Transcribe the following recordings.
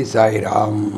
సాయిరామ్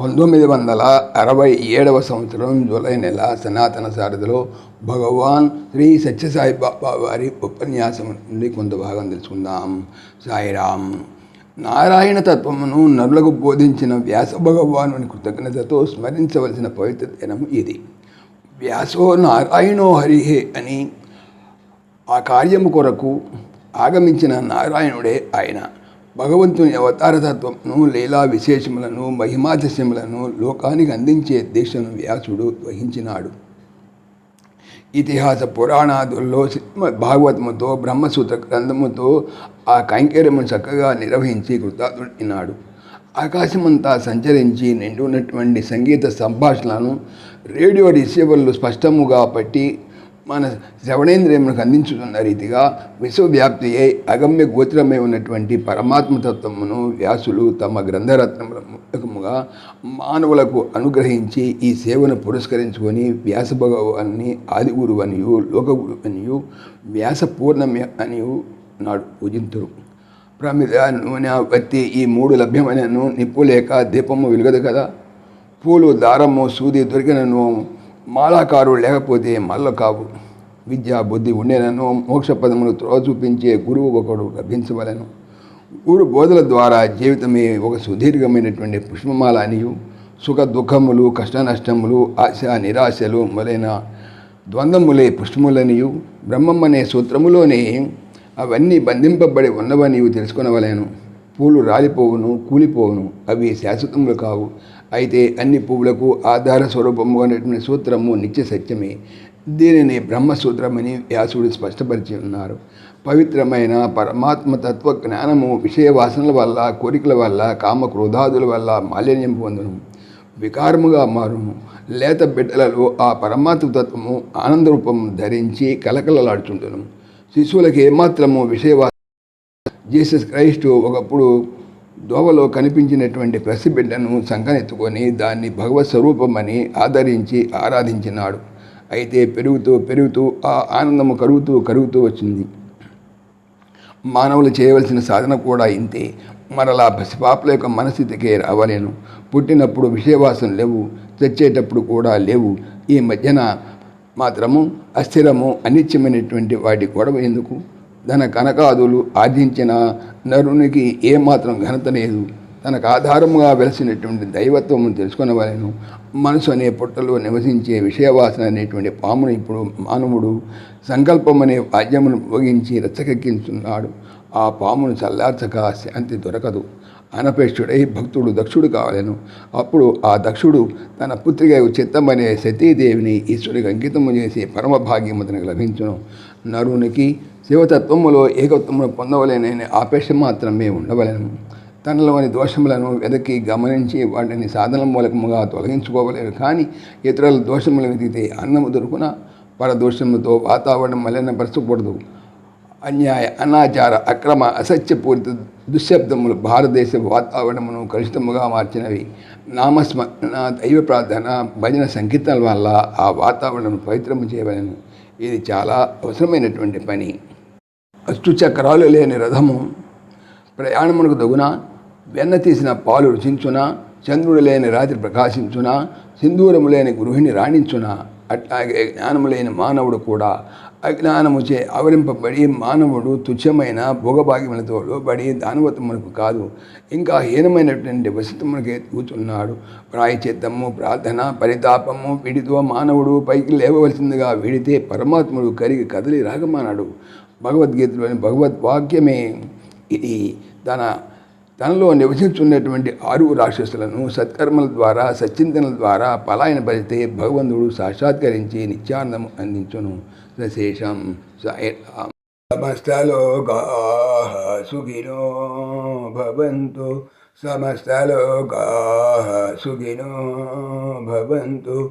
పంతొమ్మిది వందల అరవై ఏడవ సంవత్సరం జూలై నెల సనాతన సారథిలో భగవాన్ శ్రీ సత్యసాయి బాబా వారి ఉపన్యాసం నుండి కొంత భాగం తెలుసుకుందాం. సాయిరామ్ నారాయణ తత్వమును నరులకు బోధించిన వ్యాస భగవాను కృతజ్ఞతతో స్మరించవలసిన పవిత్ర దినం ఇది. వ్యాసో నారాయణో హరిహే అని ఆ కార్యము కొరకు ఆగమించిన నారాయణుడే ఆయన. భగవంతుని అవతారతత్వంను లీలా విశేషములను మహిమాతిశయములను లోకానికి అందించే దీక్షను వ్యాసుడు వహించినాడు. ఇతిహాస పురాణాదుల్లో భాగవతముతో బ్రహ్మసూత్ర గ్రంథముతో ఆ కైంకర్యమును చక్కగా నిర్వహించి కృతార్థుడినాడు ఆకాశమంతా సంచరించి నిండున్నటువంటి సంగీత సంభాషణలను రేడియో రిసీవర్లు స్పష్టముగా పట్టి మన శ్రవణేంద్రియములకు అందించుతున్న రీతిగా విశ్వవ్యాప్తి అయి అగమ్య గోచరమై ఉన్నటువంటి పరమాత్మతత్వమును వ్యాసులు తమ గ్రంథరత్నముల మూలకముగా మానవులకు అనుగ్రహించి ఈ సేవను పురస్కరించుకొని వ్యాస భగవాన్ని ఆది గురువు అనియు లోకగురు అనియు వ్యాస పూర్ణమి అనియు నాడు పూజింతురు. ప్రమిద నూనె వత్తి ఈ మూడు లభ్యమైనను నిప్పు లేక దీపము వెలుగదు కదా? పూలు దారము సూది దొరికినను మాలాకారుడు లేకపోతే మల్ల కావు విద్య బుద్ధి ఉండేనను మోక్ష పదమును త్రోవ చూపించే గురువు ఒకడు లభించవలను. గురు బోధల ద్వారా జీవితమే ఒక సుదీర్ఘమైనటువంటి పుష్పమాల అనియు సుఖ దుఃఖములు కష్ట నష్టములు ఆశ నిరాశలు మొదలైన ద్వంద్వములే పుష్పములనియు. బ్రహ్మం అనే సూత్రములోనే అవన్నీ బంధింపబడి ఉన్నవని తెలుసుకునవలేను. పూలు రాలిపోవును కూలిపోవును అవి శాశ్వతములు కావు. అయితే అన్ని పువ్వులకు ఆధార స్వరూపము అనేటువంటి సూత్రము నిత్య సత్యమే. దీనిని బ్రహ్మసూత్రమని వ్యాసుడు స్పష్టపరిచి ఉన్నారు. పవిత్రమైన పరమాత్మ తత్వ జ్ఞానము విషయ వాసనల వల్ల కోరికల వల్ల కామ క్రోధాదుల వల్ల మాలిన్యం పొందును. వికారముగా మారును. లేత బిడ్డలలో ఆ పరమాత్మ తత్వము ఆనంద ధరించి కలకలలాడుచుంటును శిశువులకు ఏమాత్రము విషయ జీసస్ క్రైస్టు ఒకప్పుడు దోవలో కనిపించినటువంటి ప్రసిబిడ్డను సంకనెత్తుకొని దాన్ని భగవత్ స్వరూపమని ఆదరించి ఆరాధించినాడు. అయితే పెరుగుతూ పెరుగుతూ ఆ ఆనందము కరుగుతూ కరుగుతూ వచ్చింది. మానవులు చేయవలసిన సాధన కూడా ఇంతే. మరలా పసిపాపల యొక్క మనస్థితికే రావలేను. పుట్టినప్పుడు విషయవాసం లేవు. తెచ్చేటప్పుడు కూడా లేవు. ఈ మధ్యన మాత్రము అస్థిరము అనిత్యమైనటువంటి వాటి గొడవ ఎందుకు? తన కనకాదులు ఆర్జించిన నరునికి ఏమాత్రం ఘనత లేదు. తనకు ఆధారముగా వెలసినటువంటి దైవత్వము తెలుసుకునవలను మనసు అనే పుట్టలో నివసించే విషయవాసన అనేటువంటి పామును ఇప్పుడు మానవుడు సంకల్పం అనే వాద్యమును భోగించి రచ్చకెక్కించున్నాడు. ఆ పామును చల్లార్చక శాంతి దొరకదు. అనపేక్షుడై భక్తుడు దక్షుడు కావాలను. అప్పుడు ఆ దక్షుడు తన పుత్రిక చిత్తమనే సతీదేవిని ఈశ్వరుడికి అంకితము చేసి పరమభాగ్యము తనకు లభించును. నరునికి శివతత్వములో ఏకత్వమును పొందవలేనని ఆపేక్ష మాత్రమే ఉండవలను. తనలోని దోషములను వెదకి గమనించి వాటిని సాధన మూలకముగా తొలగించుకోవలేరు కానీ ఇతరుల దోషములు వెతికితే అన్నము దొరుకున? పరదోషములతో వాతావరణం మలినపరచకూడదు. అన్యాయ అనాచార అక్రమ అసత్యపూరిత దుశ్శబ్దములు భారతదేశ వాతావరణమును కలుషితముగా మార్చినవి. నామస్మరణ దైవ ప్రార్థన భజన సంకీర్తనల వల్ల ఆ వాతావరణం పవిత్రము చేయవలను. ఇది చాలా అవసరమైనటువంటి పని. అచ్చు చక్రాలు లేని రథము. ప్రయాణమునకు దగున వెన్న తీసిన పాలు రుచించున చంద్రుడు లేని రాత్రి ప్రకాశించున సింధూరము లేని గృహిణి రాణించున అట్లాగే జ్ఞానము లేని మానవుడు కూడా. అజ్ఞానముచే ఆవరింపబడి మానవుడు తుచ్చమైన భోగభాగ్యములతో లోబడి దానవతమునకు కాదు ఇంకా హీనమైనటువంటి వసతమునకే కూర్చున్నాడు ప్రాయచిత్తము ప్రార్థన పరితాపము వీటితో మానవుడు పైకి లేవవలసిందిగా వీడితే పరమాత్ముడు కరిగి కదిలి రాగమానాడు. భగవద్గీతలోని భగవద్వాక్యమే ఇది. తన తనలో నివసించున్నటువంటి ఆరు రాక్షసులను సత్కర్మల ద్వారా సచ్చింతనల ద్వారా పలాయన పరిస్తే భగవంతుడు సాక్షాత్కరించి నిత్యానందం అందించును. సశేషం సమస్తలోకా సుఖినో భవంతు. సమస్తలోకా సుఖినో భవంతు.